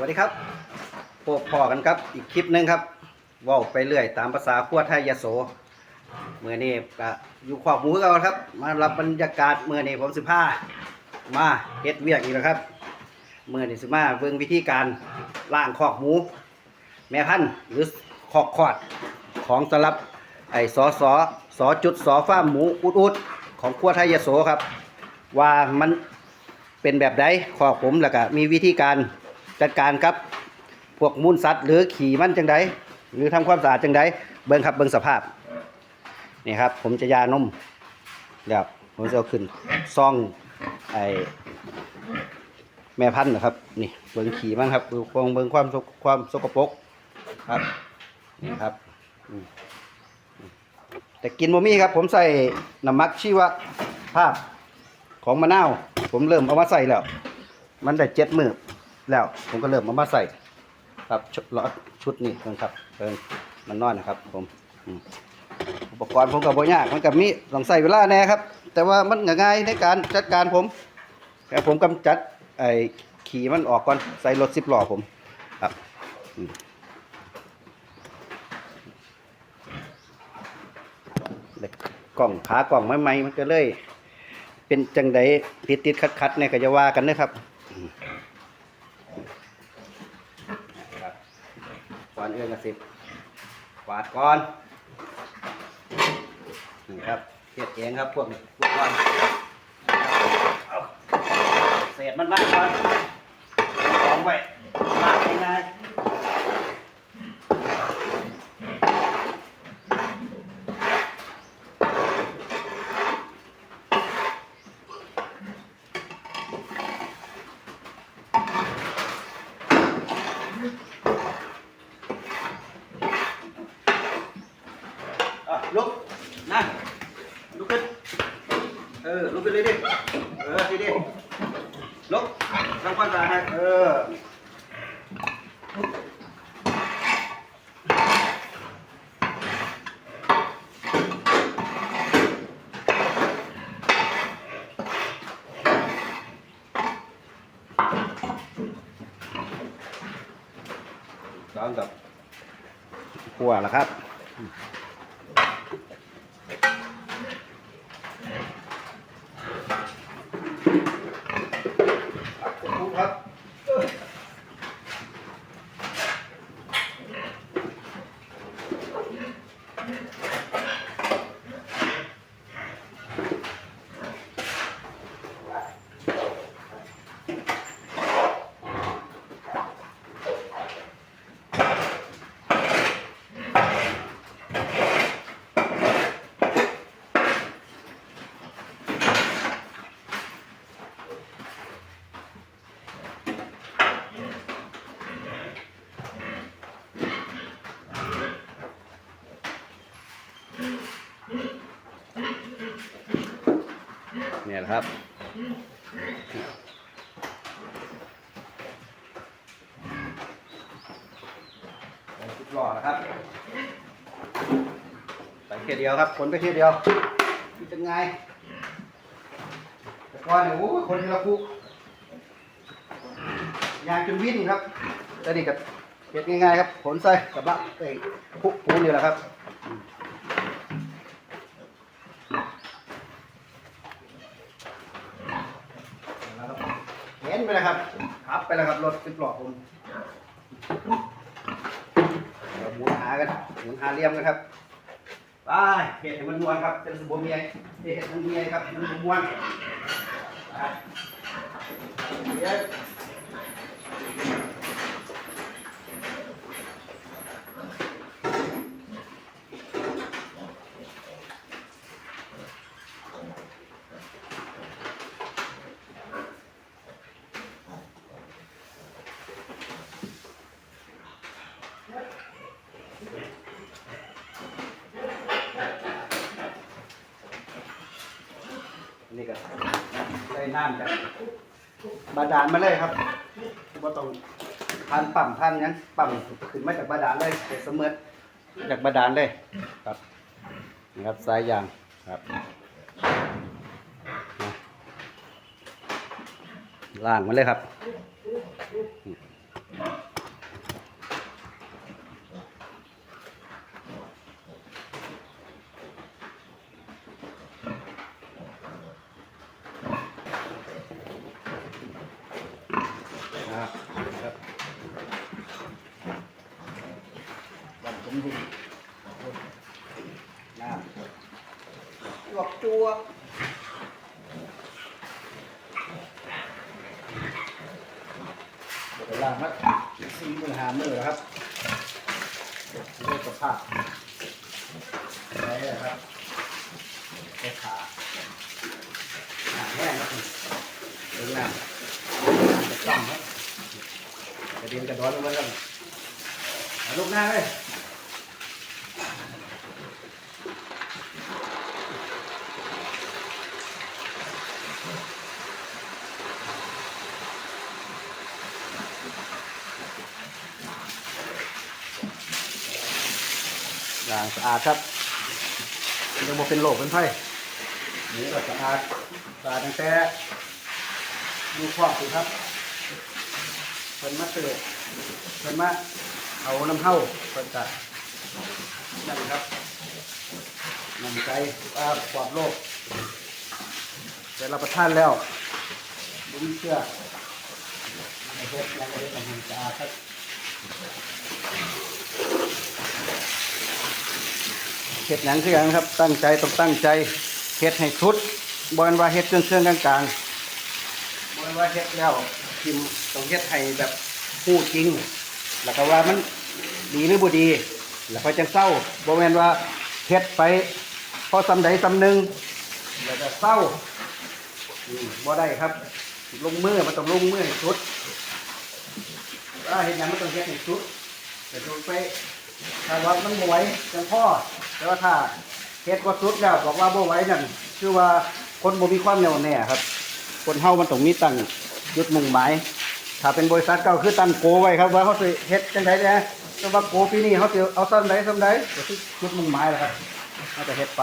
วัสดีครับพบพอกันครับอีกคลิปหนึ่งครับว่าไปเรื่อยตามภาษาขั้วไทยยโสเมื่อนี้ก็อยู่ขอบหมูเราครับ มารับบรรยากาศเมื่อนี้ผมสิพามาเฮ็ดเวียกอีกแล้วครับเมื่อนี้สิมาเบิ่งวิธีการล่างขอกหมู แม่พันธุ์หรือขอกคอดของสำหรับไอ้สอสอสอจุดสอฟ้าหมูอุดอุดของขั้วไทยยโสครับ ว่ามันเป็นแบบใดขอกผมแล้วก็มีวิธีการ จัดการครับ พวกมูลสัตว์ หรือขี่มันจังใดหรือทำความสะอาดจังใดเบิ่งครับเบิ่งสภาพนี่ครับ ผมจะยานมแล้วผมจะเอาขึ้นซองไอแม่พันธุ์นะครับ นี่เบิ่งขี่มันครับดูคงเบิ่งความความสกปรกครับนี่ครับแต่กินโมมี่ครับ ผมใส่น้ำมักชีวภาพของมะนาว ผมเริ่มเอามาใส่แล้ว มันได้เจ็ดมือ แล้วผมก็เริ่มเอามาใส่ครับชุดล้อชุดนี้เพิ่นครับเพิ่นมันน้อยนะครับ ผมอุปกรณ์ผมกับโบยากมันกับมีต้องใส่เวลาแน่ครับ แต่ว่ามันง่ายในการจัดการผมแต่ผมกำจัดไอ้ขี่มันออกก่อนใส่รถสิบล้อผมครับกล่องขากล่องใหม่ๆมันก็เลย เป็นจังไดติดติดคัดคัดๆเนี่ยก็จะว่ากันนะครับก่อนเอื้อนกระ สิบกวาดก่อนนี่ครับเทียดเองครับพวกนี้พวกก่อนเอาเศษมันมากก่อนกองไว้ลากง่ายๆอะลุกนั่งลุกขึ้น เออ ลุกขึ้นเลยดิ เออทีดิ ลุกทำความสะอาดให้เออร้อนกับขัวแล้วครับครับเนะครับชุดหล่อนะครับใส่เทียเดียวครับขนไปเทียเดียวนี่เป็นไงแต่ก่อนเนี่ยโอ้คนทีละคุยางจนวิ่นครับแต่นี่กับเก็บง่ายๆครับขนใส่กระบะไอ้คุกปูนี่แหละครับ เห็น ไปแล้วครับขับไปแล้วครับรถสิบล้อผมเราหมุนหากันหมุนหาเหลี่ยมกันครับไปเห็ดให้มันมวนครับเป็นสบู่เมียเห็ดมันเมียครับมันม้วนไปเดี๋ยวนี่ก็ใส่ น้ำจากบาดาลมาเลยครับว่าต้องทานปั่มท่านนั้นปั่มขึ้นมาจากบาดาลเลยเป็นเสมอจากบาดาลเลยครับนะครับสายยางครับล่างมาเลยครับ ครับครับวันผมดีน้ำจวกจัวเดี๋ยวล่างครับสี่มือหามือครับด้วยสภาพไหนนะครับแค่ขาหาแห้งครับเดี๋ยวน้ำจะจ้ำครับกระ เด็นกระดอนลงมาครับเอาลูกหน้าเลยอย่างสะอาดครับยังบ่เป็นโรคเป็นไข้นี่ก็สะอาดสะอาดตั้งแต่ดูครอบสิครับ เพิ่นมาเตือนเพิ่นมาเอาน้ำเห่าเพิ่นจะนั่นครับนำใจว่าปลอดโรคแต่เรับประทานแล้วบุญเชื่อในเฮ็ดยังไงทำให้สะอาดครับเฮ็ดหยังคือหยังครับ ตั้งใจต้องตั้งใจเฮ็ดให้สุดบ่แม่นว่าเฮ็ดเครื่องเครื่องกลางๆบ่แม่นว่าเฮ็ดแล้ว พิมพ์ต้องเฮ็ดให้แบบพูดจริง แล้วก็ว่ามันดีหรือบ่ดี แล้วก็จังเศร้าบ่แม่นว่าเฮ็ดไปพอสำใดสำหนึ่งแล้วก็เศร้าบ่ได้ครับ ลงมือมันต้องลงมือให้สุดถ้าเฮ็ดหยังมันต้องเฮ็ดให้สุดแต่สุดไปถ้าว่ามันบ่ไหวจังพ่อแต่ว่าถ้าเฮ็ดก็สุดแล้วบอกว่าบ่ไหวนั่นคือว่าคนบ่มีความแน่วแน่ครับ คนเฮามันต้องมีตั้ง จุดมุ่งหมายถ้าเป็นบริษัทเก่าคือตั้งโกไว้ครับว่าเขาสิเฮ็ดจังได๋นะแต่ว่าโกปีนี้เขาสิเอาซ้ำใดซ้ำใดก็คือจุดมุ่งหมายแหละครับเขาจะเฮ็ดไป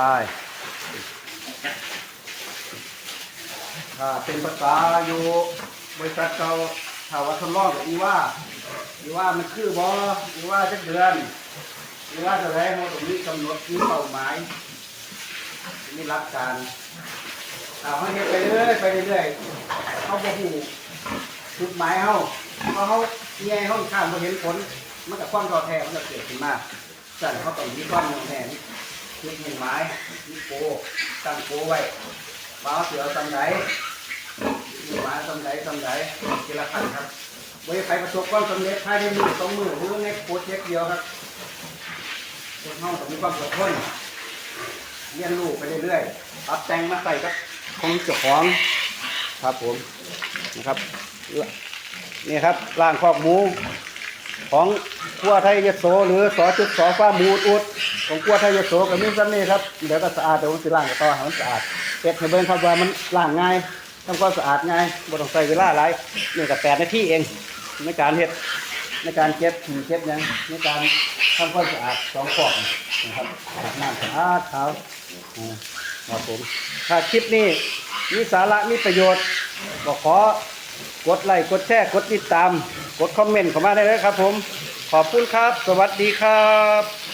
ถ้าเป็นภาษาอยู่บริษัทเก่าถ้าว่าทดลองกับอีว่าอีว่ามันคือบ่อีว่าจักเดือนหรือว่าจะได้เราตรงนี้กำหนดมีเป้าหมายมีหลักการ เอาให้เฮ็ดไปเรื่อยไปเรื่อยเขาบ่ฮู้จุดหมายเขาเพราะเขาแย่เขาข้ามบ่เห็นผลมันกับความต่อแท้มันจะเกิดขึ้นมาสั่นเขาต้องมีความแน่วแน่จุดมุ่งหมายมีโกตั้งโกไว้ว่าเสือตำไหนมีหมาตำไหนตำไหนทีละขั้นครับไว้ใครประสบความสำเร็จภายในมือสองมือหรือในโปรเจกต์เดียวครับคนเฮาต้องมีความอดทนเรียนรู้ไปเรื่อยๆปรับแต่งมาใส่กับ ของเจ้าของครับผมนะครับนี่ครับร่างคอกหมูของกัวไทยยโสหรือสอจุดสอฟ้ามูอุดของกัวไทยยโสกับมีซ้ำนี่ครับเดี๋ยวก็สะอาดเดี๋ยวผมสิล้างกับต่อให้มันสะอาดเก็บให้เบิ่งครับว่ามันล้างง่ายทำความสะอาดง่ายบ่ต้องใส่เวลาหลายนี่ก็แปดนาทีเองในการเฮ็ดในการเก็บหีเก็บหยังในการทำความสะอาดสองขอบนะครับน้ำสะอาดเท้า ครับผม ถ้าคลิปนี้มีสาระมีประโยชน์ก็ขอกดไลค์กดแชร์กดติดตาม กดคอมเมนต์เข้ามาได้เลยครับผม ขอบคุณครับ สวัสดีครับ